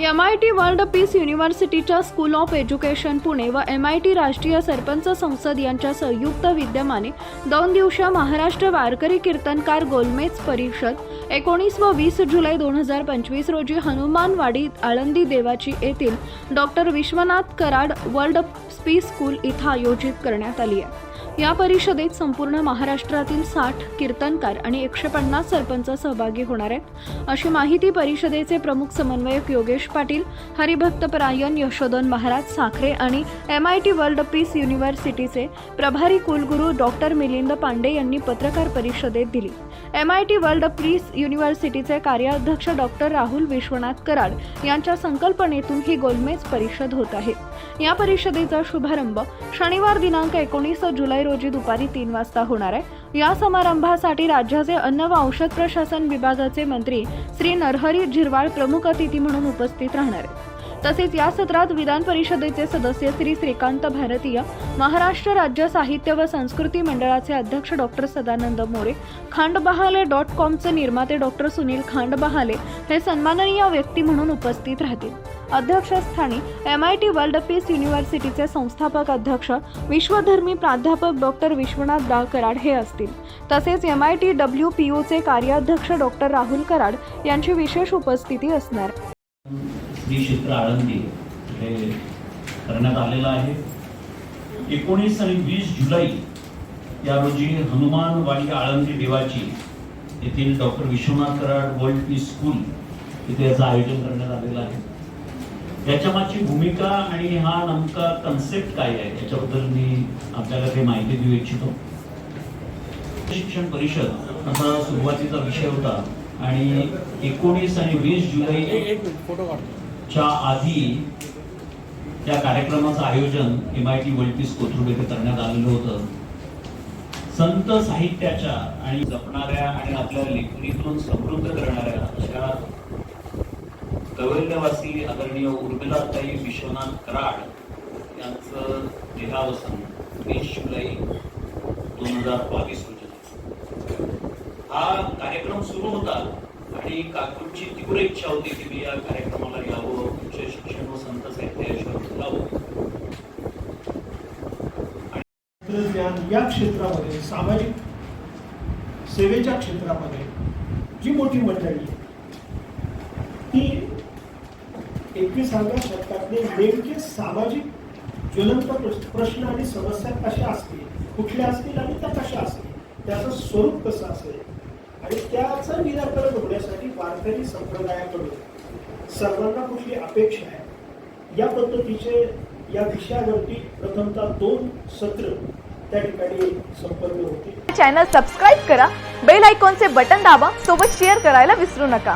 M I T world peace युनिव्हर्सिटीच्या school of education Pune व M I T राष्ट्रीय सरपंच संसद यांच्या संयुक्त विद्यमाने दोन दिवसीय महाराष्ट्र वारकरी कीर्तनकार गोलमेज परिषद एकोणीस व वीस जुलै दोन हजार पंचवीस रोजी हनुमानवाडी आळंदी देवाची येथील doctor Vishwanath Karad world peace school इथं आयोजित करण्यात आली आहे. या परिषदेत संपूर्ण महाराष्ट्रातील साठ कीर्तनकार आणि एकशे पन्नास सरपंच सहभागी होणार आहेत. अशी माहिती परिषदेचे प्रमुख समन्वयक योगेश पाटील हरिभक्तपरायण यशोधन महाराज साखरे आणि M I T world peace युनिव्हर्सिटीचे प्रभारी कुलगुरू डॉक्टर मिलिंद पांडे यांनी पत्रकार परिषदेत दिली. M I T world peace युनिव्हर्सिटीचे कार्याध्यक्ष डॉक्टर राहुल विश्वनाथ कराड यांच्या संकल्पनेतून ही गोलमेज परिषद होत आहे. या परिषदेचा शुभारंभ शनिवार दिनांक एकोणीस जुलै रोजी दुपारी तीन वाजता होणार आहे. या समारंभासाठी राज्याचे अन्न व औषध प्रशासन विभागाचे मंत्री श्री नरहरी झिरवाळ प्रमुख अतिथी म्हणून उपस्थित राहणार आहेत. तसेच या सत्रात विधान परिषदेचे सदस्य श्री श्रीकांत भारतीय महाराष्ट्र राज्य साहित्य व संस्कृती मंडळाचे अध्यक्ष डॉक्टर सदानंद मोरे खांडबहाले डॉट कॉमचे निर्माते डॉक्टर सुनील खांडबहाले हे सन्माननीय व्यक्ती म्हणून उपस्थित राहतील. अध्यक्षस्थानी M I T world peace युनिव्हर्सिटीचे संस्थापक अध्यक्ष विश्वधर्मी प्राध्यापक डॉक्टर विश्वनाथ डाळ कराड हे असतील. तसेच M I T W P ओचे कार्याध्यक्ष डॉक्टर राहुल कराड यांची विशेष उपस्थिती असणार. हे करण्यात आलेलं आहे. एकोणीस आणि वीस जुलै या रोजी हनुमानवाडी आळंदी देवाची येथील doctor Vishwanath Karad world peace school इथे याचं आयोजन करण्यात आलेलं आहे. याच्या मागची भूमिका आणि हा नेमका कन्सेप्ट काय आहे? याच्याबद्दल मी आपल्याला काही माहिती देऊ इच्छितो. शिक्षण परिषद असा सुरुवातीचा विषय होता आणि एकोणीस आणि वीस जुलै च्या आधी त्या कार्यक्रमाचं आयोजन M I T world peace Kothrud येथे करण्यात आलेलं होतं. संत साहित्याच्या आणि जपणाऱ्या आणि आपल्या लेखणीतून समृद्ध करणाऱ्या अशा कौरल्यवासी आदरणीय उर्मिलाताई विश्वनाथ कराड यांचं देहावसन वीस जुलै दोन हजार बावीस रोजी हा कार्यक्रम सुरू होता आणि काकूंची तीव्र इच्छा होती की मी या कार्यक्रमाला यावं उच्च शिक्षण व संत साहित्य लावं बोलावं. या क्षेत्रामध्ये सामाजिक सेवेच्या क्षेत्रामध्ये जी मोठी मंडळी ती एकविसाव्या शतकातले नेमके सामाजिक ज्वलंत प्रश्न- आणि समस्या कशा असतील? कुठल्या असतील आणि त्या कशा असतील? त्याचं स्वरूप कसं असेल? आणि त्याचं निराकरण होण्यासाठी वारकरी संप्रदायाकडून सर्वांना कुठली अपेक्षा आहे? या पद्धतीचे या विषयावरती प्रथमतः दोन सत्र त्या ठिकाणी संपन्न होते चॅनल सबस्क्राईब करा बेल आयकॉनचे बटन दाबा सोबत शेअर करायला विसरू नका.